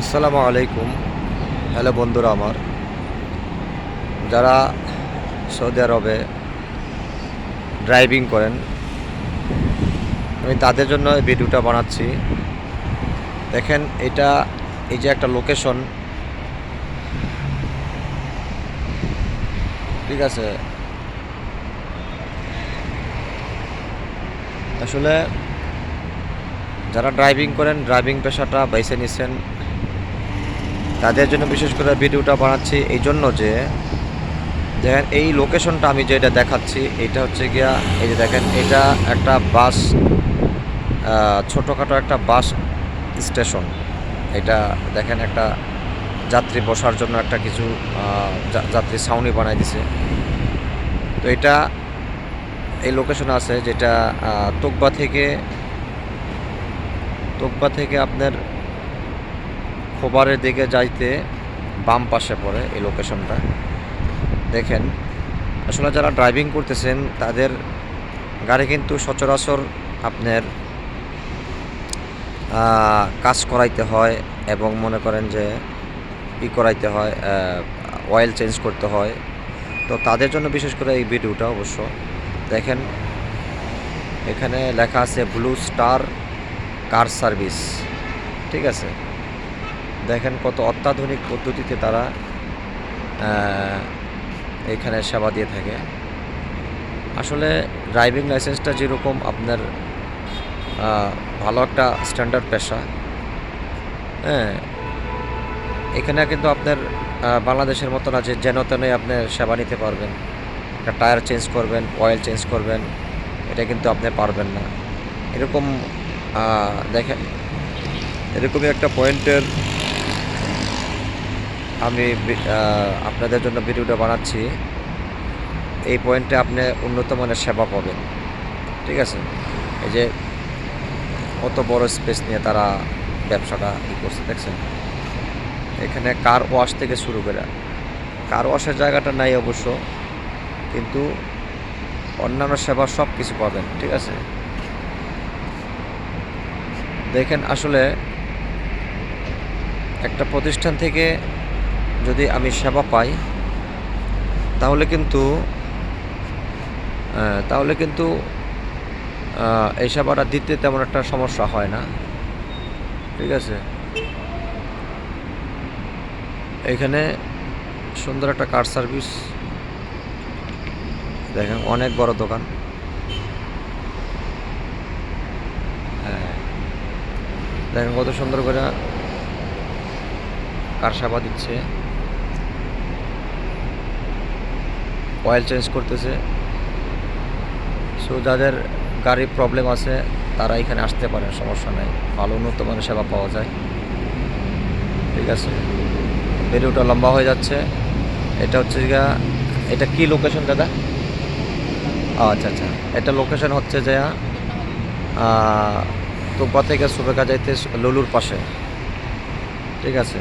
আসসালামু আলাইকুম। হ্যালো বন্ধুরা আমার। যারা সৌদি আরবে ড্রাইভিং করেন, আমি তাদের জন্য এই ভিডিওটা বানাচ্ছি। দেখেন, এটা এই যে একটা লোকেশন ঠিক আছে? আসলে যারা ড্রাইভিং করেন ড্রাইভিং পেশাটা বেছে নিছেন তাদের জন্য বিশেষ করে ভিডিওটা বানাচ্ছি এই জন্য যে, দেখেন এই লোকেশনটা আমি যেটা দেখাচ্ছি, এটা হচ্ছে গিয়া, এই যে দেখেন, এটা একটা বাস ছোটোখাটো একটা বাস স্টেশন। এটা দেখেন একটা যাত্রী বসার জন্য একটা কিছু যাত্রী ছাউনি বানাই দিছে। তো এটা এই লোকেশন আছে যেটা তোকবা থেকে তোকবা থেকে আপনার খোবারের দিকে যাইতে বাম পাশে পড়ে এই লোকেশনটা দেখেন, আসলে যারা ড্রাইভিং করতেছেন, তাদের গাড়ি কিন্তু সচরাচর আপনার কাজ করাইতে হয় এবং মনে করেন যে ই করাইতে হয় অয়েল চেঞ্জ করতে হয়। তো তাদের জন্য বিশেষ করে এই ভিডিওটা অবশ্য। দেখেন, এখানে লেখা আছে ব্লু স্টার কার সার্ভিস ঠিক আছে? দেখেন কত অত্যাধুনিক পদ্ধতিতে তারা এখানে সেবা দিয়ে থাকে। আসলে ড্রাইভিং লাইসেন্সটা যেরকম আপনার ভালো একটা স্ট্যান্ডার্ড পেশা হ্যাঁ। এখানে কিন্তু আপনার বাংলাদেশের মতো না যে যেন তেনই আপনি সেবা নিতে পারবেন। একটা টায়ার চেঞ্জ করবেন অয়েল চেঞ্জ করবেন, এটা কিন্তু আপনি পারবেন না। এরকম দেখেন, এরকমই একটা পয়েন্টের আমি আপনাদের জন্য ভিডিওটা বানাচ্ছি। এই পয়েন্টে আপনি উন্নত মানের সেবা পাবেন। ঠিক আছে? এই যে কত বড় স্পেস নিয়ে তারা ব্যবসাটা ই করছে, দেখছেন? এখানে কার ওয়াশ থেকে শুরু করে কার ওয়াশের জায়গাটা নাই অবশ্য, কিন্তু অন্যান্য সেবা সব কিছু পাবেন, ঠিক আছে? দেখেন আসলে একটা প্রতিষ্ঠান থেকে যদি আমি সেবা পাই, তাহলে কিন্তু তাহলে কিন্তু এই সেবাটা দিতে তেমন একটা সমস্যা হয় না। ঠিক আছে? এখানে সুন্দর একটা কার সার্ভিস। দেখেন, অনেক বড় দোকান। হ্যাঁ। দেখেন, কত সুন্দর করে কার সেবা দিচ্ছে। অয়েল চেঞ্জ করতেছে। সো যাদের গাড়ির প্রবলেম আছে, তারা এখানে আসতে পারে, সমস্যা নেই। ভালো উন্নত মানের সেবা পাওয়া যায়। ঠিক আছে? ভিডিওটা লম্বা হয়ে যাচ্ছে। এটা হচ্ছে গিয়া, এটা কি লোকেশন দাদা? আচ্ছা আচ্ছা। এটা লোকেশন হচ্ছে যে তোপা থেকে সুবেকা যাইতে লুলুর পাশে। ঠিক আছে?